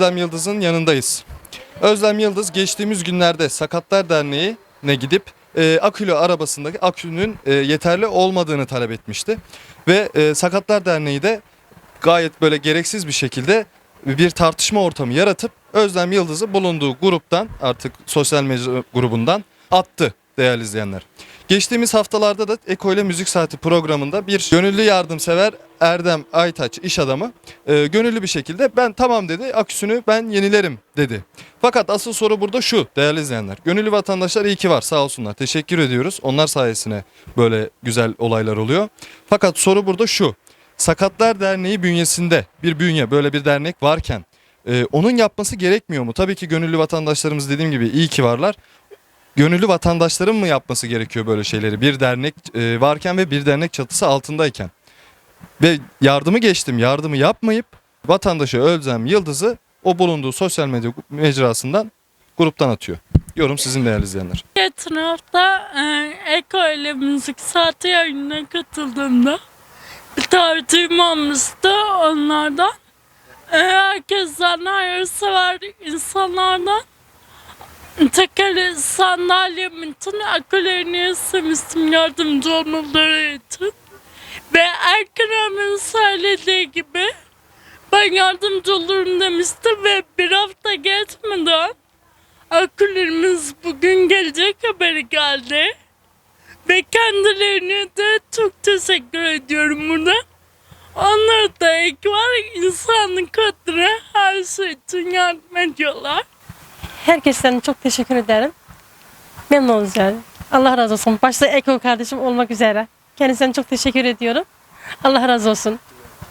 Özlem Yıldız'ın yanındayız. Özlem Yıldız geçtiğimiz günlerde Sakatlar Derneği'ne gidip e, akülü arabasındaki akünün e, yeterli olmadığını talep etmişti. Ve e, Sakatlar Derneği de gayet böyle gereksiz bir şekilde bir tartışma ortamı yaratıp Özlem Yıldız'ı bulunduğu gruptan artık sosyal medya grubundan attı değerli izleyenler. Geçtiğimiz haftalarda da Eko ile Müzik Saati programında bir gönüllü yardımsever Erdem Aytaç iş adamı e, gönüllü bir şekilde ben tamam dedi aküsünü ben yenilerim dedi. Fakat asıl soru burada şu değerli izleyenler. Gönüllü vatandaşlar iyi ki var sağ olsunlar teşekkür ediyoruz. Onlar sayesinde böyle güzel olaylar oluyor. Fakat soru burada şu. Sakatlar Derneği bünyesinde bir bünye böyle bir dernek varken e, onun yapması gerekmiyor mu? Tabii ki gönüllü vatandaşlarımız dediğim gibi iyi ki varlar. Gönüllü vatandaşların mı yapması gerekiyor böyle şeyleri? Bir dernek e, varken ve bir dernek çatısı altındayken. Ve yardımı geçtim yardımı yapmayıp vatandaşı Özlem Yıldız'ı o bulunduğu sosyal medya mecrasından gruptan atıyor. Yorum sizin değerli izleyenler. Geçen hafta e, Eko ile müzik saati yayınına katıldığımda bir tane duymamıştı onlardan. E, herkesten hayırsever insanlardan tekeli sandalyemin tüm aküllerini istemiştim yardımcı olmaları için. Ve Erkan söylediği gibi ben yardımcı olurum demiştim ve bir hafta geçmeden Aküllerimiz bugün gelecek haberi geldi. Ve kendilerine de çok teşekkür ediyorum burada. Onlar da ek var insanlık adına her şey için yardım ediyorlar. Herkesten çok teşekkür ederim. Memnun yani. Allah razı olsun. Başta Eko kardeşim olmak üzere. Kendisinden çok teşekkür ediyorum. Allah razı olsun.